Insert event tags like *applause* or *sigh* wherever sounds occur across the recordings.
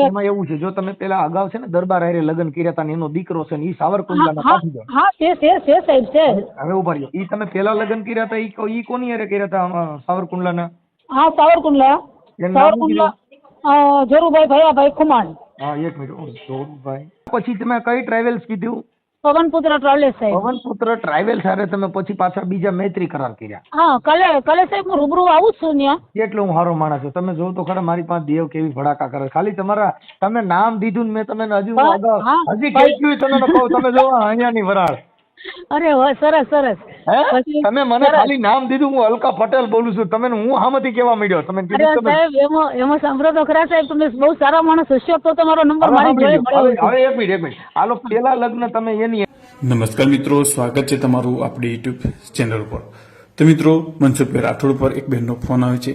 એમાં એવું છે જો તમે પેલા અગાઉ છે ને દરબાર હારે લગ્ન કર્યા હતા એનો દીકરો છે ને ઈ સાવરકુંડલાના હા પાટીદાર હા છે છે છે સાહેબ છે. હવે ઊભા રહ્યો. ઈ તમે પેલા લગ્ન કર્યા હતા ઈ કો- ઈ કોની હારે કર્યા હતા સાવરકુંડલા ના હા સાવરકુંડલા. સાવરકુંડલા જોરુભાઈ ભયાભાઈ ખુમાણ. હા એક મિનિટ. જોરુભાઈ. પછી તમે કઈ ટ્રાવેલ્સ કીધું? પવનપુત્ર ટ્રાવેલ્સ સાહેબ પવનપુત્ર ટ્રાવેલ્સ હારે તમે પછી પાછા બીજા મૈત્રી કરાર કર્યા. હા કાલે કાલે સાહેબ હું રૂબરૂ આવું જ છું ત્યાં એટલે હું હારો માણસ છું. તમે જોવ તો ખરા મારી પાસે દેવ કેવી ભડાકા કરે ખાલી તમારા તમે નામ દીધું ને મેં તમને હજુ હજી. કેટલું તમે ન કહું. તમે જોવો અહીંયાની વરાળ. અરે વાહ સરસ સરસ. તમે મને ખાલી નામ દીધું હું અલકા પટેલ બોલું છું. તમે હું હામેથી કેવા મળ્યો તમે કીધું સાહેબ એમાં એમાં સાંભળો તો ખરા સાહેબ તમે બહુ સારા માણસ હશો તો તમારો નંબર મારી જોડે મળ્યો હવે હવે એક મિનિટ એક મિનિટ. હાલો પેલા લગ્ન તમે એની નમસ્કાર મિત્રો સ્વાગત છે તમારું આપણી યુટ્યુબ ચેનલ ઉપર. તો મિત્રો મનસુખભાઈ રાઠોડ પર એક બહેનનો ફોન આવે છે.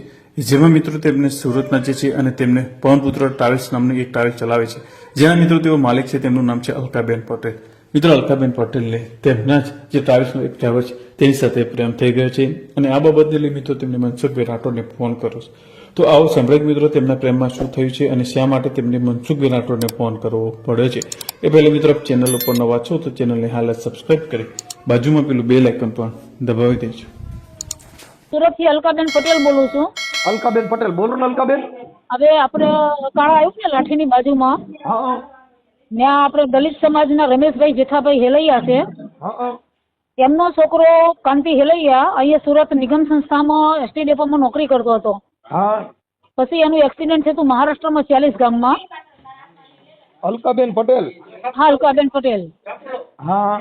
જેમાં મિત્રો તેમને સુરતના જે છે અને તેમને પવનપુત્ર ટ્રાવેલ્સ નામની એક ટ્રાવેલ્સ ચલાવે છે. જેના મિત્રો તેઓ માલિક છે તેમનું નામ છે અલકાબેન પટેલ મિત્રો અલકાબેન પટેલને તેમના જ જે ટ્રાવેલ્સનો એક ડ્રાઈવર છે તેની સાથે પ્રેમ થઈ ગયો છે. અને આ બાબતને લઈ મિત્રો તેમને મનસુખભાઈ રાઠોડને ફોન કરો છે. તો આવો સંભળાય મિત્રો તેમના પ્રેમમાં શું થયું છે અને શા માટે તેમને મનસુખભાઈ રાઠોડને ફોન કરવો પડ્યો છે. એ પહેલાં મિત્રો ચેનલ ઉપર નવા છો તો ચેનલને હાલ સબસ્ક્રાઈબ સબસ્ક્રાઇબ કરી બાજુમાં પેલું બેલ આઇકન પણ દબાવી દેજો. સુરતથી અલકાબેન પટેલ બોલું છું. અલકાબેન પટેલ બોલો ને અલકાબેન હવે આપણે કાળા આવ્યું ને લાઠીની બાજુમાં? હા. ત્યાં આપણે દલિત સમાજના રમેશભાઈ જેઠાભાઈ હેલૈયા છે. એમનો છોકરો કાંતિ હેલૈયા અહીંયા સુરત નિગમ સંસ્થામાં એસટી ડેપોમાં નોકરી કરતો હતો. પછી એનું એક્સિડન્ટ થયું મહારાષ્ટ્રમાં ચાલીસ ગામમાં. અલકાબેન પટેલ. હા અલકાબેન પટેલ. હા.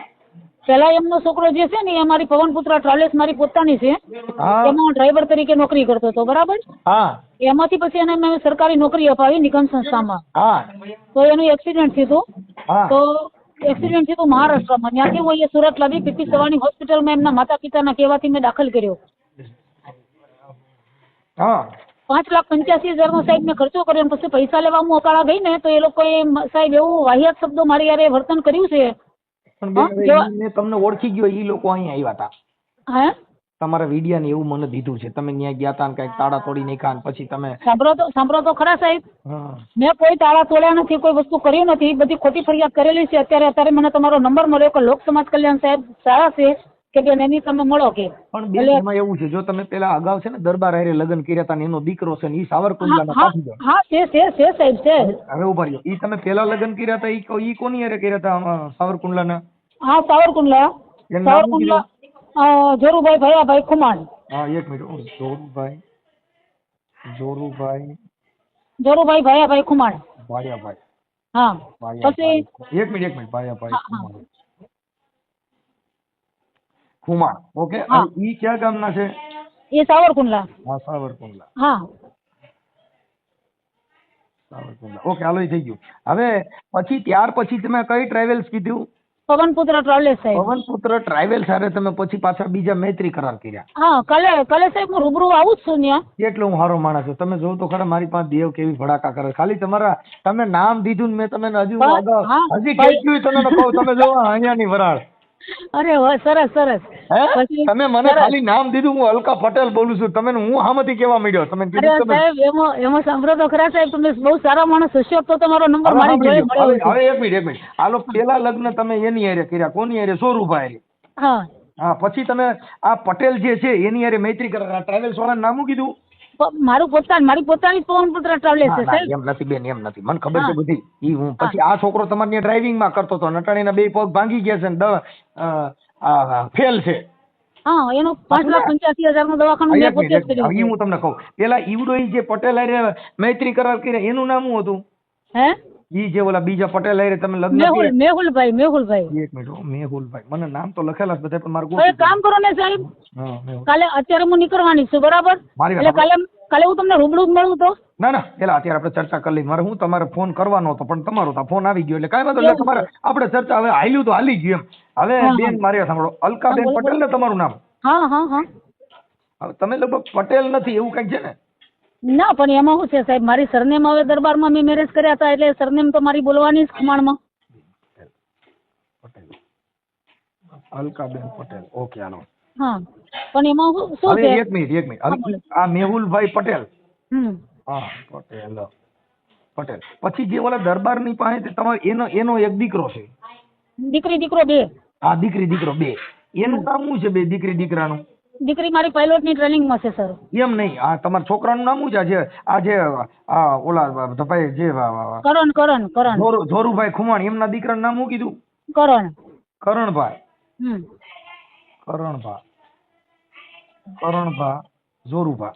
પેલા એમનો છોકરો જે છે ને એ અમારી પવનપુત્ર ટ્રાવેલ્સ મારી પોતાની છે. એમાં ડ્રાઈવર તરીકે નોકરી કરતો હતો બરાબર? એમાંથી પછી એને મેં સરકારી નોકરી અપાવી નિગમ સંસ્થામાં. તો એનું એક્સિડન્ટ થયું. તો એક્સિડન્ટ થયું મહારાષ્ટ્રમાં. ત્યાંથી હું અહીંયા સુરત લાવી પીપી સવાણી હોસ્પિટલમાં એમના માતા પિતાના કહેવાથી મેં દાખલ કર્યો. પાંચ લાખ પંચ્યાસી હજાર નો સાહેબ મેં ખર્ચો કર્યો પછી પૈસા લેવા હું અકાળા ગઈ ને તો એ લોકોએ સાહેબ એવું વાહિયાત શબ્દો મારી યારે વર્તન કર્યું છે. પણ મેં તમને ઓળખી ગયો એ લોકો અહીંયા આવ્યા હતા હે? તમારા વિડિયા ને એવું મને દીધું છે. તમે ત્યાં ગયા હતા કંઈક તાળા તોડી નાખ્યા ને પછી તમે સાંભળો તો સાંભળો તો ખરા સાહેબ. મેં કોઈ તાળા તોડ્યા નથી કોઈ વસ્તુ કરી નથી. બધી ખોટી ફરિયાદ કરેલી છે. અત્યારે અત્યારે મને તમારો નંબર મળ્યો કે લોક સમાજ કલ્યાણ સાહેબ સારા છે. કે બેન એની તમે મળો કે. પણ બેન એમાં એવું છે જો તમે પેલા અગાઉ છે ને દરબાર હારે લગ્ન કર્યા હતા એનો દીકરો છે ને ઈ હા સાવરકુંડલાના હા હા છે છે છે સાહેબ છે. હવે ઊભા રહ્યો. ઈ તમે પેલા લગ્ન કર્યા હતા ઈ ઈ કોની હારે કર્યા હતા સાવરકુંડલાના? હા સાવરકુંડલા. સાવરકુંડલા જોરુભાઈ ભયાભાઈ ખુમાણ. હા એક મિનિટ. જોરુભાઈ. જોરુભાઈ. જોરુભાઈ ભયાભાઈ ખુમાણ. ભાયાભાઈ. હા પછી એક મિનિટ એક મિનિટ. ભાયાભાઈ. ખુમાણ. ખુમાણ ઓકે હા. ઈ ક્યાં ગામના છે? એ સાવરકુંડલા. હા સાવરકુંડલા. હા. સાવરકુંડલા. ઓકે હાલો ઈ થઈ ગયું. હવે પછી ત્યાર પછી તમે કઈ ટ્રાવેલ્સ કીધું? પવનપુત્ર ટ્રાવેલ્સ સાહેબ. પવનપુત્ર ટ્રાવેલ્સ હારે તમે પછી પાછા બીજા મૈત્રી કરાર કર્યા. હા કાલે કાલે સાહેબ હું રૂબરૂ આવું જ છું ત્યાં. કેટલો હું સારો માણસ છું. તમે જોવો તો ખરા મારી પાસે દેવ કેવી ભડાકા કરે ખાલી તમારા તમે નામ દીધું ને મેં તમને હજુ હા, હા, હજી. કેટલું તમે ન કહું. તમે જોવો અહીંયાની વરાળ. અરે વાહ સરસ સરસ. તમે મને ખાલી નામ દીધું હું અલકા પટેલ બોલું છું. તમે હું હામેથી કેવા માંડ્યો? તમે કીધું તમે સાહેબ એમાં એમાં સાંભળો તો ખરા સાહેબ તમે બહુ સારા માણસ હશો તો તમારો નંબર મારી જોડે મળ્યો હવે એક મિનિટ એક મિનિટ. હાલો પેલા લગ્ન તમે એની હારે કર્યા. કોની હારે? સોરુભા હારે. હા. હા પછી તમે આ પટેલ જે છે એની હારે મૈત્રી કરાર. ટ્રાવેલ્સ વાળા નામ કીધું? મારું પોતાનું મારી પોતાની પવનપુત્ર ટ્રાવેલ્સ છે સાહેબ. એમ નથી બેન એમ નથી. મને ખબર છે બધી. ઈ હું પછી આ છોકરો તમારી ડ્રાઇવિંગમાં કરતો હતો. નટાણીના બે પગ ભાંગી ગયા છે ને ફેલ છે. હા એનું પાંચ લાખ પંચ્યાસી હજારનું દવાખાનું મેં પોતે જ કર્યું હું તમને કહું. પેલા ઈવડો જે પટેલ મૈત્રી કરાર કર્યા એનું નામ શું હતું? હે? ઈ જે ઓલા બીજા પટેલ આયરે તમે લગ્ન મેહુલ મેહુલભાઈ મેહુલભાઈ. એક મિનિટ મેહુલભાઈ. મને નામ તો લખેલા જ બધા પણ મારું કોઈ કામ કરો ને સાહેબ. કાલે અત્યારે હું નીકળવાની છું બરાબર? એટલે કાલે કાલે હું તમને રૂબરૂ જ મળું તો? ના ના પેલા અત્યારે આપણે ચર્ચા કરી લઈ મારે હું તમારે ફોન કરવાનો હતો પણ તમારો તો ફોન આવી ગયો. એટલે કાંઈ વાંધો નહીં. એટલે તમારે આપણે ચર્ચા હવે હાલ્યું તો હાલી ગયું એમ. હવે બેન મારે સાંભળો. અલકાબેન પટેલ ને તમારું નામ? હા હા હા. તમે લગભગ પટેલ નથી એવું કંઈક છે ને? ના પણ એમાં શું છે સાહેબ? મારી સરનેમ હવે દરબારમાં મેં મેરેજ કર્યા હતા એટલે સરનેમ તો મારી બોલવાની જ ખમાણમાં. અલકાબેન પટેલ. ઓકે આનો. હા પણ એમાં શું- છે? એક મિનિટ એક મિનિટ. હા. આ મેહુલભાઈ પટેલ. હમ. હા પટેલ. પટેલ. પછી જે ઓલા દરબારની પાસે તમારો એનો એનો એક દીકરો છે. દીકરી દીકરો બે. આ દીકરી દીકરો બે. એનું નામ શું છે બે દીકરી દીકરાનું? દીકરી મારી પાયલોટની ટ્રેનિંગમાં છે સર એમ નહીં. આ તમારા છોકરાનું નામ શું છે? આ જે આ જે આ ઓલા ભાઈ જે કરણ કરણ કરણ. જોરુભાઈ ખુમાણ એમના દીકરાનું નામ શું કીધું? કરણ. કરણભાઈ. હમ. કરણભા કરણભા જોરુભા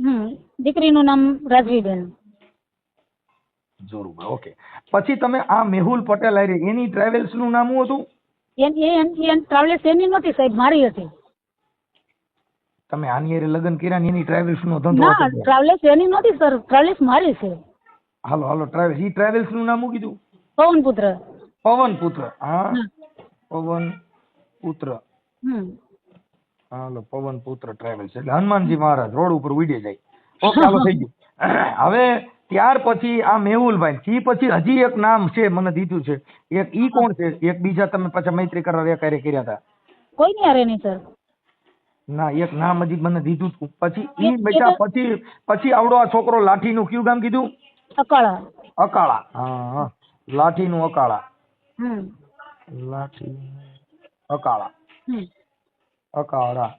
હમ. દીકરીનું નામ રાજવીબેન. જોરુભા ઓકે. પછી તમે આ મેહુલ પટેલ હારે એની ટ્રાવેલ્સનું નામ શું હતું? N A N N travels એની નહોતી સાહેબ મારી હતી. તમે આની હારે લગ્ન કર્યા ને એની ટ્રાવેલ્સ નો ધંધો ના હતો ટ્રાવેલ્સ એની નહોતી સર ટ્રાવેલ્સ મારી છે. હાલો હાલો ટ્રાવેલ્સ ઈ ટ્રાવેલ્સનું નામ શું કીધું? પવન પુત્ર પવન પુત્ર હા. પવન પુત્ર હમ. હાલો પવન પુત્ર ટ્રાવેલ્સ એટલે હનુમાનજી મહારાજ રોડ ઉપર ઉડી જાય. ઓકે હાલો થઈ ગયું. *coughs* હવે ત્યાર પછી આ મેહુલભાઈ ઈ પછી હજી એક નામ છે મને દીધું છે. એક ઈ કોણ છે? એક બીજા તમે પાછા મૈત્રી કરવા એક કાર્ય કર્યા હતા. કોઈ નહીં હારે નહીં સર ના એક નામ હજી મને દીધું તું. પછી ઈ બેટા પછી પછી આવડો આ છોકરો લાઠીનું કયું ગામ કીધું? અકાળા. અકાળા. હા લાઠી નું અકાળા. લાઠી અકાળા. અકાળા.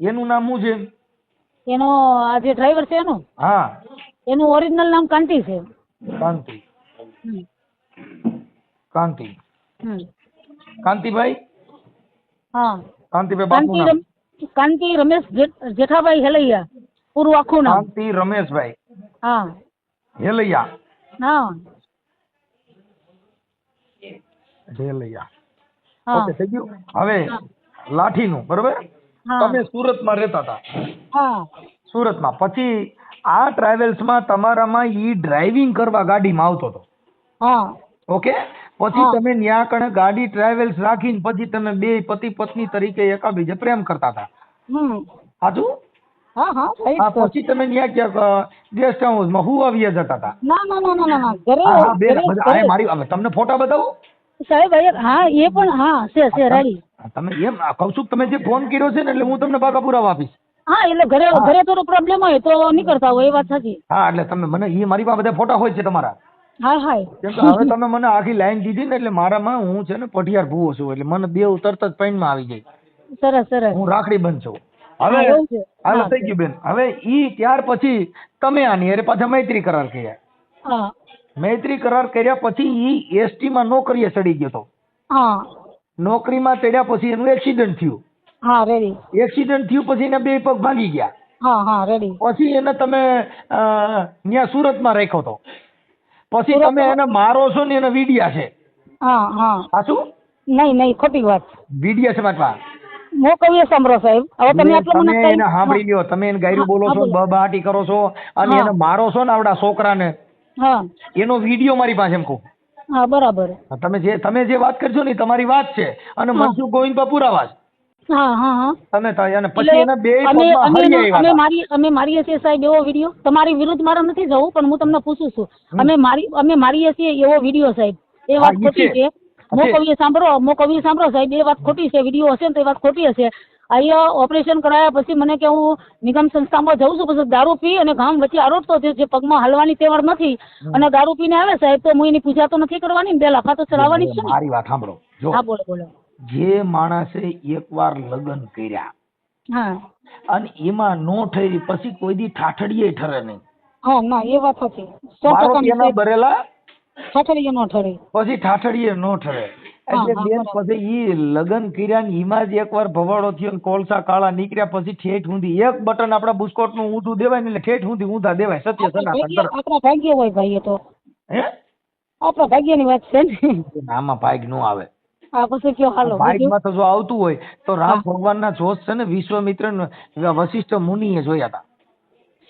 એનું નામ શું છે? એનો આ જે ડ્રાઈવર છે એનું? હા. એનું ઓરિજિનલ નામ કાંતિ છે. કાંતિ. કાંતિ. કાંતિભાઈ? હા. કાંતિભાઈ બાપુ નામ કાંતિ રમેશ જેઠ- જેઠાભાઈ હેલૈયા પૂરું આખું નામ. કાંતિ રમેશભાઈ. હા. હેલૈયા. હા. હેલૈયા. ઓકે થઈ ગયું? હવે લાઠીનું બરોબર? તમે સુરતમાં રહેતા હતા. હા. સુરતમાં. પછી આ ટ્રાવેલ્સમાં તમારામાં ઈ ડ્રાઇવિંગ કરવા ગાડીમાં આવતો હતો. હા. ઓકે પછી તમે ન્યા કણે ગાડી ટ્રાવેલ્સ રાખીને પછી તમે બે પતિ પત્ની તરીકે એકાબીજે પ્રેમ કરતા હતા. સાચું? હા હા હા પછી તમે ન્યા ક્યાંક ગેસ્ટ હાઉસમાં હુવા વ્યા જતા હતા. ના ના ના ના ના ના ઘરે હા હા બેન ઘરે- બધા- આ મારી તમને ફોટા બતાવો? સાહેબ હા એ પણ હા છે છે રેડી તમે એમ કહું તમે જે ફોન કર્યો છે ને એટલે હું તમને પાકા પુરાવા આપીશ. હા એટલે ઘરે ઘરે થોડો પ્રોબ્લેમ હોય તો નીકળતા હોય એ વાત સાચી. હા એટલે તમે મને એ મારી પાસે બધા ફોટા હોય છે તમારા. હા હા કેમ કે હવે તમે મને આખી લાઈન દીધી ને એટલે મારામાં હું છે ને પઠિયાર ભૂવો છું એટલે મને બે તરત જ પૈણમાં આવી જાય. સરસ સરસ. હું રાખડી બંધ છું. હવે. હાલો. થઈ ગયું બેન. હવે ઈ ત્યાર પછી તમે આની અરે પાછા મૈત્રી કરાર કર્યા. મૈત્રી કરાર કર્યા પછી ઈ એસટી માં નોકરીએ ચડી ગયો તો હા. નોકરીમાં ચડ્યા પછી એનું એક્સિડન્ટ થયું. હા રેડી એક્સિડન્ટ થયું પછી એના બે પગ ભાંગી ગયા. હા હા રેડી પછી એને તમે ત્યાં સુરતમાં રાખ્યો તો પછી તમે એને મારો છો ને એના વીડિયા છે. હા હા. આ શું? નહીં નહીં ખોટી વાત. વીડિયા છે પાસે. હું કવિએ સાંભળો સાહેબ. હવે તમે આટલું મને તમે એને સાંભળી લ્યો. તમે એને ગાયરું બોલો છો બબાટી કરો છો અને એને મારો છો ને આવડા છોકરાને. હા. એનો વીડિયો મારી પાસે એમ કહું. હા બરાબર. તમે જે તમે જે વાત કરશો ને તમારી વાત છે. અને. મનસુખ ગોવિંદ પુરાવા છે તમે અને પછી બે અમે. મારી અમે મારીએ છીએ સાહેબ એવો વીડિયો તમારી વિરુદ્ધ મારે નથી જવું પણ હું તમને પૂછું છું. અમે મારી અમે મારીએ છીએ એવો વીડિયો સાહેબ. એ વાત ખોટી છે. સાંભળો સાહેબ એ વાત ખોટી છે વીડિયો હશે ને તો એ વાત ખોટી હશે. અહીંયા ઓપરેશન કરાયા પછી મને કે હું નિગમ સંસ્થામાં જઉં છું પછી દારૂ પી અને ગામ વચ્ચે આરોપતો છે જે પગમાં હલવાની તેવડ નથી. અને દારૂ પીને આવે સાહેબ તો હું એની પૂજા તો નથી કરવાની ને બે લાફા તો ચડાવવાની છે મારી વાત સાંભળો. હા બોલો બોલો. જે માણસે એકવાર લગ્ન કર્યા હા. અને એમાં નો ઠરી પછી કોઈ દી ઠાઠડીએ ઠરે નહીં. હા ના એ વાત સાચી. સો મારો ટકાની તેના સાહેબ ભરેલા ઠઠડીએ નો ઠરે. પછી ઠાઠડીએ નો ઠરે. એટલે બેન પછી ઈ લગન કર્યા ને એમાં જ એકવાર ભવાડો થયો ને કોલસા કાળા નીકળ્યા પછી ઠેઠ ઊંધી. એક બટન આપડા બુસ્કોટનું ઊંધું દેવાય ને એટલે ઠેઠ ઊંધી ઊંધા દેવાય. સત્ય સનાતન. આપણા ભાગ્ય હોય ભાઈ એ તો. હે? આપણા ભાગ્યની વાત છે ને આમાં ભાગ નો આવે. આ પછી કયો હાલો બીજું? તો જો આવતું હોય તો રામ હા. ભગવાનના જોશ છે ને વિશ્વામિત્ર ને વશિષ્ઠ મુનિએ જોયા હતા.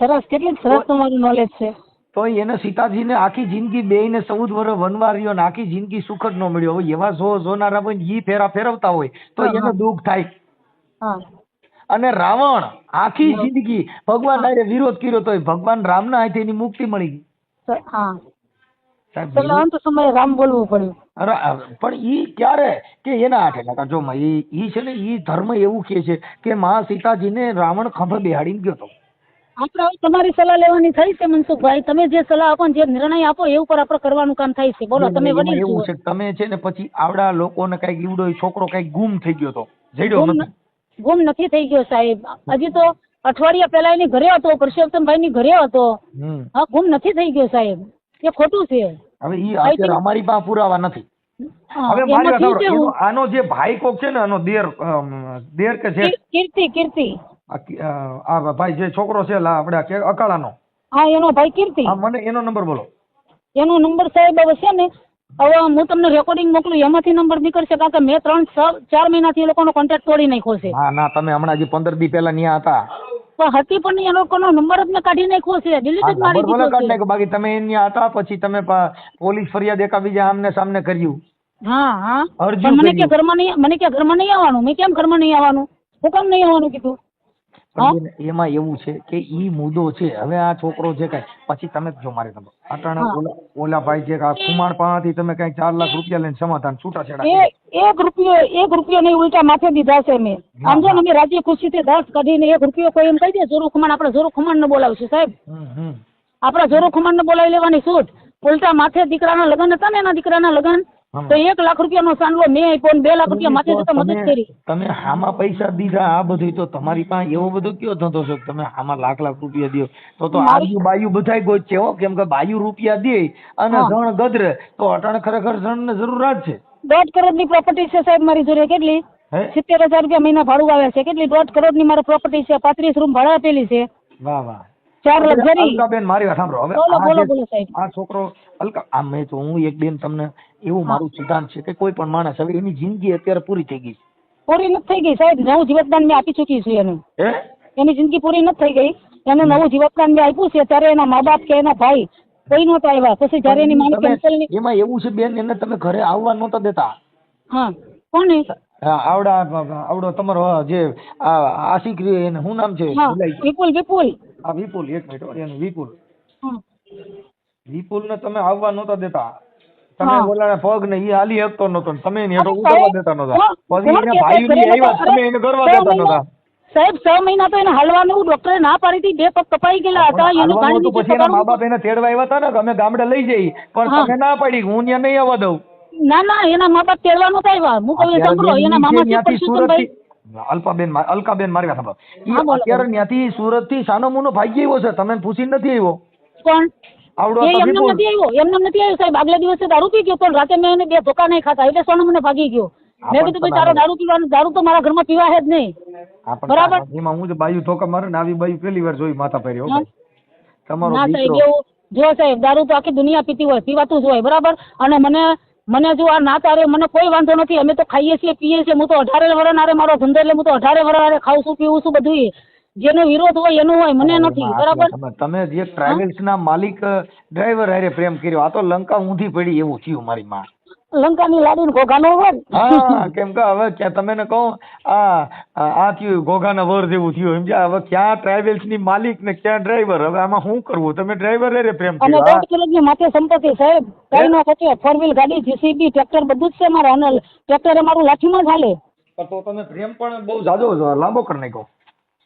સરસ કેટલી સરસ તમારું નોલેજ છે. તો એને સીતાજીને આખી જિંદગી બેયને ચૌદ વર્ષ રહ્યો ને આખી જિંદગી સુખ નો મળ્યો હવે એવા જો જોનારા હોય ને ઈ ફેરા ફેરવતા હોય તો હા, એને દુઃખ થાય. હા. અને રાવણ આખી જિંદગી ભગવાન વિરોધ કર્યો તો ભગવાન રામના હાથે એની મુક્તિ મળી ગઈ. હા. એટલે અંત સમયે રામ બોલવું પડ્યું. અરે, અરે, પણ ઈ ક્યારે? કે એના હાથે નકર જો ઈ ઈ છે ને ઈ ધર્મ એવું કહે છે કે માં સીતાજીને રાવણ ખંભે બેહાડીને ગયો હતો. આપણે હવે તમારી સલાહ લેવાની થઈ છે મનસુખભાઈ. તમે જે સલાહ આપો જે નિર્ણય આપો એ ઉપર આપણે કરવાનું કામ થાય છે. બોલો તમે વડીલ એવું છે તમે છે ને પછી આવડા લોકોને કંઈક ઈવડો છોકરો કંઈક ગુમ થઈ ગયો હતો. જઈડો ગુમ નથી. ન- ગુમ નથી થઈ ગયો સાહેબ. હજી તો અઠવાડિયા પહેલા એની ઘરે હતો પરસોત્તમભાઈ ની ઘરે હતો. હા ગુમ નથી થઈ ગયો સાહેબ. એ ખોટું છે. હવે ઈ અત્યારે અમારી પાસે પુરાવા નથી. હવે મારી વાત આનો જે ભાઈ કોક છે ને આનો દેર દેર કે છે? કીર્તિ કીર્તિ. આ ભાઈ જે છોકરો છે લા આપણે અકાળાનો. હા એનો ભાઈ કીર્તિ. મને એનો નંબર બોલો. એનો નંબર સાહેબ હવે છે ને હવે હું તમને રેકોર્ડિંગ મોકલું એમાંથી નંબર નીકળશે કારણ કે મેં ત્રણ ચાર મહિનાથી એ લોકોનો કોન્ટેક્ટ તોડી નાખ્યો છે. હા ના તમે હમણાં જે પંદર દી પહેલા ન્યા હતા પણ હતી પણ એ લોકોનો નંબર જ મેં કાઢી નાખ્યો છે. ડિલીટ જ મારી દીધો કાઢી નાખ્યો. બાકી તમે અહીંયા હતા પછી તમે પોલીસ ફરિયાદ એકાબીજા આમને સામને કર્યું. હા હા. મને. કે ઘરમાં નહીં મને કે ઘરમાં નહીં આવવાનું. મેં કેમ ઘરમાં નહીં આવવાનું? હું કેમ નહીં આવવાનું કીધું? એમાં એવું છે કે ઈ મુદ્દો છે. હવે આ છોકરો છે કઈ પછી તમે જો મારે તમે અટાણે ઓલા ભાઈ જે કે કુમાર પાસેથી તમે કઈ ચાર લાખ રૂપિયા લઈને સમાધાન છૂટાછેડા એ એક રૂપિયો એક રૂપિયો નહીં ઉલટા માથે દીધા છે મેં સમજો ને અમે રાજી ખુશીથી દસ કાઢીને એક રૂપિયો કોઈ એમ કહી દે જોરું ખુમાણ આપણે જોરું ખુમાણ ને બોલાવશું સાહેબ. આપણા જોરું ખુમાણ ને બોલાવી લેવાની છૂટ. ઉલટા માથે દીકરાના લગ્ન હતા ને એના દીકરાના લગ્ન. તો એક લાખ રૂપિયાનો સાંડલો મેં આપ્યો બે લાખ રૂપિયા માથે જતા મદદ કરી. તમે હામાં પૈસા દીધા આ બધું તો તમારી પાસે એવો બધો કયો ધંધો છે તમે હામાં લાખ લાખ રૂપિયા દો? તો તો આજુ બાયુ બધાય ગોચ છે હો કેમ કે બાયુ રૂપિયા દે અને. જણ ગદરે. તો અટાણે ખરેખર જણ ને જરૂર છે. દોઢ કરોડની પ્રોપર્ટી છે સાહેબ મારી જોડે કેટલી? સિત્તેર હજાર રૂપિયા મહિના ભાડું આવે છે કેટલી? દોઢ કરોડની મારી પ્રોપર્ટી છે પાંત્રીસ રૂમ ભાડા આપેલી છે. વાહ વાહ. ચાર લક્ઝરી. અલકાબેન મારી વાત સાંભળો. હવે. આ છોકરો અલકા આ મેં તો હું એક બેન તમને એવું મારું સિદ્ધાંત છે કે કોઈ પણ માણસ હવે એની જિંદગી અત્યારે પૂરી થઈ ગઈ પૂરી નથી થઈ ગઈ. સાહેબ નવું જીવતદાન મેં આપી ચૂકી છું એને. એની જિંદગી પૂરી નથી થઈ ગઈ. એને નવું જીવતદાન મેં આપ્યું છે. ત્યારે એના મા બાપ કે એના ભાઈ કોઈ નહોતા આવ્યા. પછી જયારે એની માની તમે- એમાં એવું છે બેન એને તમે ઘરે આવવા નહોતા દેતા. હા. કોને? આવડા આવડો તમારો જે આશિક એને શું નામ છે. વિપુલ વિપુલ. આ વિપુલ એક મિનિટ એનું વિપુલ. વિપુલ ને તમે આવવા નહોતા દેતા. તમે હા. પગ ને ઈ હાલી શકતો નતો તમે એને હેઠો ઉતરવા દેતા નતા પછી એના કે ભાઈઓ આવ્યા તમે એને કરવા દેતા નતા સાહેબ છ મહિના તો એને હાલવાનું ડોક્ટરે ના પાડી હતી બે પગ કપાઈ ગયેલા હતા એનું ગાડી પછી એના મા બાપ એને તેડવા આવ્યા હતા ને અમે ગામડે લઈ જઈ પણ તમે ના પાડી હું ત્યાં નહીં આવવા દઉં. ના ના એના મા બાપ તેડવા નતા આવ્યા. હું કહું સાંભળો એના મામા છે ત્યાંથી અલ્પાબેન અલકાબેન મારી વાત સાંભળો. અત્યારે ત્યાંથી સુરતથી સાનો મુનો ભાગી આવ્યો છે તમે પૂછી નથી આવ્યો? કોણ? આવડો એ હતો એમને વિપુલ. નથી આવ્યો. એમને નથી આવ્યો સાહેબ. આગલા દિવસે દારૂ પી ગયો તો રાતે મેં એને બે ધોકા નહીં ખાતા એટલે સોનો મને ભાગી ગયો. મેં કીધું ભાઈ તારો દારૂ પીવાનું દારૂ તો મારા ઘરમાં પીવા હે જ નહીં. બરાબર. એમાં હું જે બાયું ધોકા મારે ને આવી બાયું પેલી વાર જોઈ માથા પહેરી હો હા. ભાઈ. તમારો ના સાહેબ એવું જો સાહેબ દારૂ તો આખી દુનિયા પીતી હોય પીવાતું જ હોય બરાબર? અને મને મને જો આ ના તારે મને કોઈ વાંધો નથી. અમે તો ખાઈએ છીએ પીએ છીએ. હું તો અઢારે વર્ષ નારે મારો ધંધો એટલે હું તો અઢારે વર્ષ નારે ખાઉં છું પીવું છું બધું જેનો વિરોધ હોય એનો હોય મને નથી બરાબર? તમે- જે ટ્રાવેલ્સ ના માલિક ડ્રાઈવર હારે પ્રેમ કર્યો આ તો લંકા ઊંધી પડી એવું થયું મારી માં. લંકાની લાડીને ઘોઘાનો વર? હા કેમ કે હવે ક્યાં તમે ને કહો આ આ થયું ઘોઘાના વર જેવું થયું સમજ્યા હવે ક્યાં ટ્રાવેલ્સની માલિક ને ક્યાં ડ્રાઈવર હવે આમાં શું કરવું? તમે ડ્રાઈવર રે પ્રેમ અને કર્યો દોઢ કિલોની માથે સંપત્તિ સાહેબ. કઈ નો કચો ફોર વ્હીલ ગાડી જીસીબી ટ્રેક્ટર બધું જ છે મારા અને ટ્રેક્ટર મારું લાઠીમાં ચાલે તો તમે પ્રેમ પણ બહુ જાજો લાંબો કરી નાખ્યો.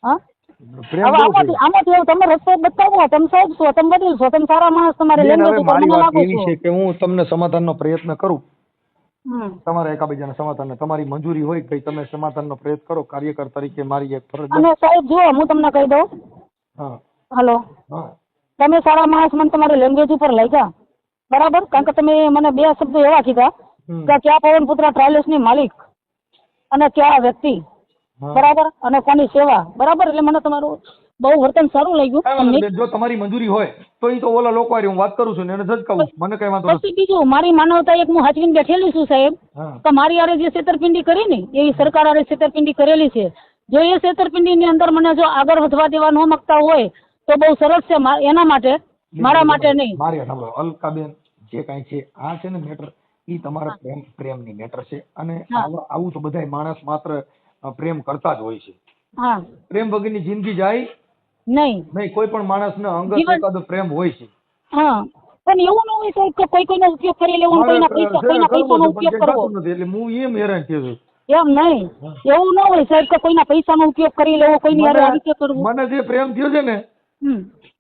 હા? આમાંથી છે. તમે રસ્તો બતાવો તમે સાહેબ છો તમે વડીલ છો તમે સારા માણસ તમારે બેન, લેંગ્વેજ હવે ઉપર મારી મને લાગો છે. કે હું તમને સમાધાનનો પ્રયત્ન કરું. તમારા એકાબીજાના સમાધાન તમારી મંજૂરી હોય કે તમે સમાધાનનો પ્રયત્ન કરો કાર્યકર તરીકે મારી એક ફરજ અને સાહેબ હું તમને કહી દઉં. હા. હલો. તમે સારા માણસ મને તમારી લેંગ્વેજ ઉપર લાગ્યા. બરાબર? કારણ કે તમે મને બે શબ્દો એવા કીધા કે ક્યાં પવનપુત્ર ટ્રાવેલ્સની માલિક અને ક્યાં વ્યક્તિ. બરાબર? અને કોની સેવા? બરાબર? એટલે મને તમારું બહુ વર્તન સારું લાગ્યું. જો તમારી મંજૂરી હોય તો એ તો ઓલા લોકો હું વાત કરું છું ને એને ઝટકાવું કહું મને કઈ વાંધો નથી. પછી બીજું મારી માનવતા એક હું હાચવીને બેઠેલી છું સાહેબ તો મારી આરે જે છેતરપિંડી કરી ને એ સરકાર આરે છેતરપિંડી કરેલી છે. જો એ છેતરપિંડીની અંદર મને જો આગળ વધવા દેવા ન માંગતા હોય તો બહુ સરસ છે એના માટે મારા માટે નહીં. મારી સાંભળો. અલકાબેન જે કાંઈ છે આ છે ને મેટર એ તમારા પ્રેમ પ્રેમની મેટર છે. અને આવું તો બધાય માણસ માત્ર પ્રેમ કરતા જ હોય છે. હા. પ્રેમ વગરની જિંદગી જાય નહીં. નહીં કોઈ પણ માણસને અંગત એકાદો પ્રેમ હોય છે. હા. પણ એવું ન હોય સાહેબ કે કોઈ કોઈનો ઉપયોગ કરી લેવો ને કોઈના પૈસા કોઈના પૈસાનો ઉપયોગ કરવો. એટલે હું એમ હેરાન થયો છું. એમ નહીં. એવું ન હોય સાહેબ કે કોઈના પૈસાનો ઉપયોગ કરી લેવો કોઈની હારે આ રીતે કરવું. મને જે પ્રેમ થયો છે ને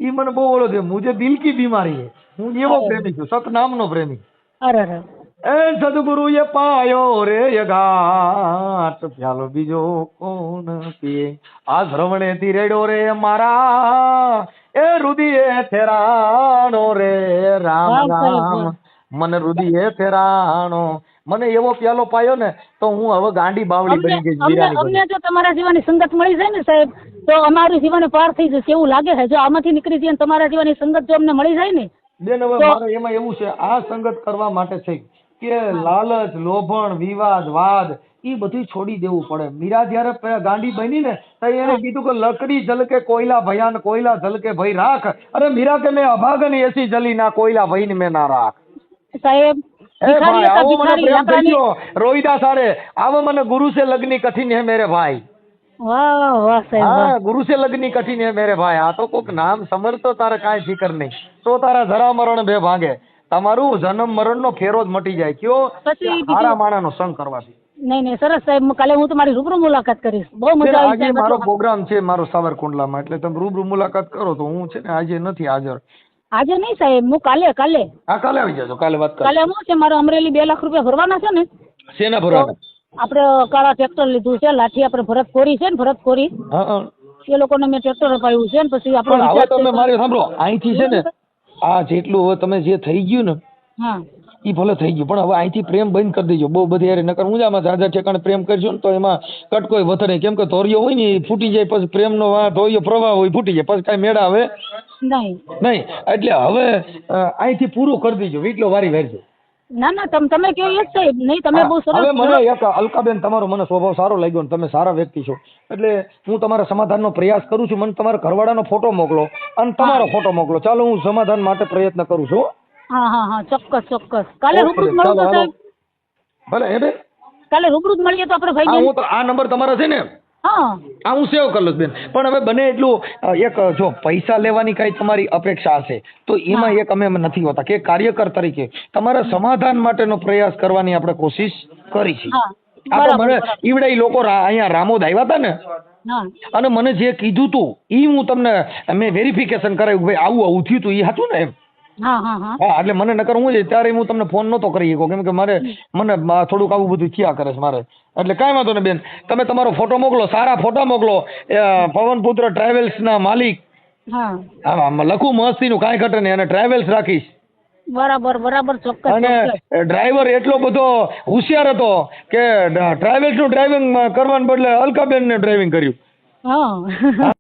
એ મને બહુ ઓળો છે મુझे દિલ કી બીમારી હે હું એવો પ્રેમી છું સતનામનો પ્રેમી. અરે અરે એ સદગુરુએ પાયો રે ઘાટ પ્યાલો બીજો કોણ પીએ? આ શ્રવણે થી રેડો રે મારા. એ રુદિએ ફેરાણો રે રામ રામ. મને રુદિએ ફેરાણો. મને એવો પ્યાલો પાયો ને તો હું હવે ગાંડી બાવળી બની ગઈ અમને જો તમારા જીવાની સંગત મળી જાય ને સાહેબ તો અમારી જીવન પાર થઈ જશે એવું લાગે છે. જો આમાંથી નીકળી જઈએ તમારા જીવાની સંગત જો અમને મળી જાય ને બેન હવે મારે એમાં એવું છે આ સંગત કરવા માટે છે કે લાલચ લોભણ વિવાદ વાદ એ બધું છોડી દેવું પડે. મીરા જયારે ગાંડી બની ને તો એને કીધું કે લકડી જલકે કોયલા ભયાન કોયલા જલકે ભઈ રાખ. અરે મીરા કે મેં અભાગન એસી જલી ના કોયલા ભઈને મેં ના રાખ. સાહેબ ભાઈ રોહિદાસ સારે આવો મને ગુરુ સે લગની કઠિન હે મેરે ભાઈ. વાહ વાહ સાહેબ હા ગુરુ સે લગની કઠિન હે મેરે ભાઈ. આ તો કોક નામ સમરતો તારે કાંઈ ફિકર નહીં. તો તારા ધરા મરણ બે ભાગે. તમારું જન્મ મરણ નો ફેરો જ મટી જાય. કયો? સારા માણાનો સંગ કરવાથી નહીં નહીં સરસ સાહેબ કાલે હું તમારી રૂબરૂ મુલાકાત કરીશ. બહુ મજા આવી આજે મારો પ્રોગ્રામ છે મારો સાવરકુંડલામાં એટલે તમે રૂબરૂ મુલાકાત કરો તો હું છે ને આજે નથી હાજર. આજે નહીં સાહેબ હું કાલે કાલે. હા કાલે આવી જજો કાલે વાત કરો કાલે હું છે મારે અમરેલી બે લાખ રૂપિયા ભરવાના છે ને? શેના ભરવાના? આપણે કાળા ટ્રેક્ટર લીધું છે લાઠી આપણે ભરત કોરી છે ને ભરત કોરી હા હા. એ લોકોને મેં ટ્રેક્ટર અપાયું છે ને પછી આપણે તમે મારી સાંભળો અહીંથી છે ને આ જેટલું હવે તમે જે થઈ ગયું ને હા. ઈ ભલે થઈ ગયું પણ હવે અહીંથી પ્રેમ બંધ કરી દેજો. બહુ બધી યાર નકર ઊંઝામાં ઝાઝા ઠેકાણે પ્રેમ કરજો ને તો એમાં કટકોય વધે નહીં. કેમ કે ધોરિયો હોય ને ઈ ફૂટી જાય પછી પ્રેમનો આ ધોરિયો પ્રવાહ હોય ફૂટી જાય પછી કાંઈ મેળા આવે નહીં. નહીં. એટલે હવે અહીંથી પૂરું કરી દેજો. વીટલો વારી વારજો. ના ના તમે તમે કહો એ જ સાહેબ નહીં તમે બહુ સરસ હવે મને એક અલકાબેન તમારો મને સ્વભાવ સારો લાગ્યો ને તમે સારા વ્યક્તિ છો. એટલે હું તમારા સમાધાનનો પ્રયાસ કરું છું મને તમારા ઘરવાળાનો ફોટો મોકલો અને તમારો ફોટો મોકલો. ચાલો હું સમાધાન માટે પ્રયત્ન કરું છું હા. હા હા ચોક્કસ ચોક્કસ. કાલે રૂબરૂ મળું તો સાહેબ. ભલે હે બે કાલે રૂબરૂ મળીએ તો આપણે ભાઈ હું તો આ નંબર તમારો છે ને? હા. આ હું સેવ કરી લઉં બેન. પણ હવે બને એટલું એક જો પૈસા લેવાની કઈ તમારી અપેક્ષા હશે તો એમાં એક અમે નથી હોતા કે કાર્યકર તરીકે તમારા સમાધાન માટેનો પ્રયાસ કરવાની આપણે કોશિશ કરી છે. હા આ તો બરાબર મને ઈવડાઈ લોકો અહીંયા રામોદ આવ્યા હતા ને અને મને જે કીધું તું ઈ હું તમને મેં વેરિફિકેશન કરાવ્યું ભાઈ આવું આવું થયું તું ઈ હતું ને એમ. હા એટલે મને નકર હું ત્યારે હું તમને ફોન નહોતો કરી શકો કેમ કે મારે મને થોડુંક આવું બધું થયા કરે છે મારે. એટલે કાંઈ વાંધો નહીં બેન તમે તમારો ફોટો મોકલો સારા ફોટા મોકલો. પવનપુત્ર પવનપુત્ર ટ્રાવેલ્સના માલિક. હા. લખું મસ્તીનું કાંઈ ઘટે નહીં અને ટ્રાવેલ્સ રાખીશ. બરાબર બરાબર ચોક્કસ અને ડ્રાઈવર એટલો બધો હોશિયાર હતો કે ટ્રાવેલ્સનું ડ્રાઇવિંગ કરવાને બદલે અલકાબેનને ડ્રાઇવિંગ કર્યું. હા.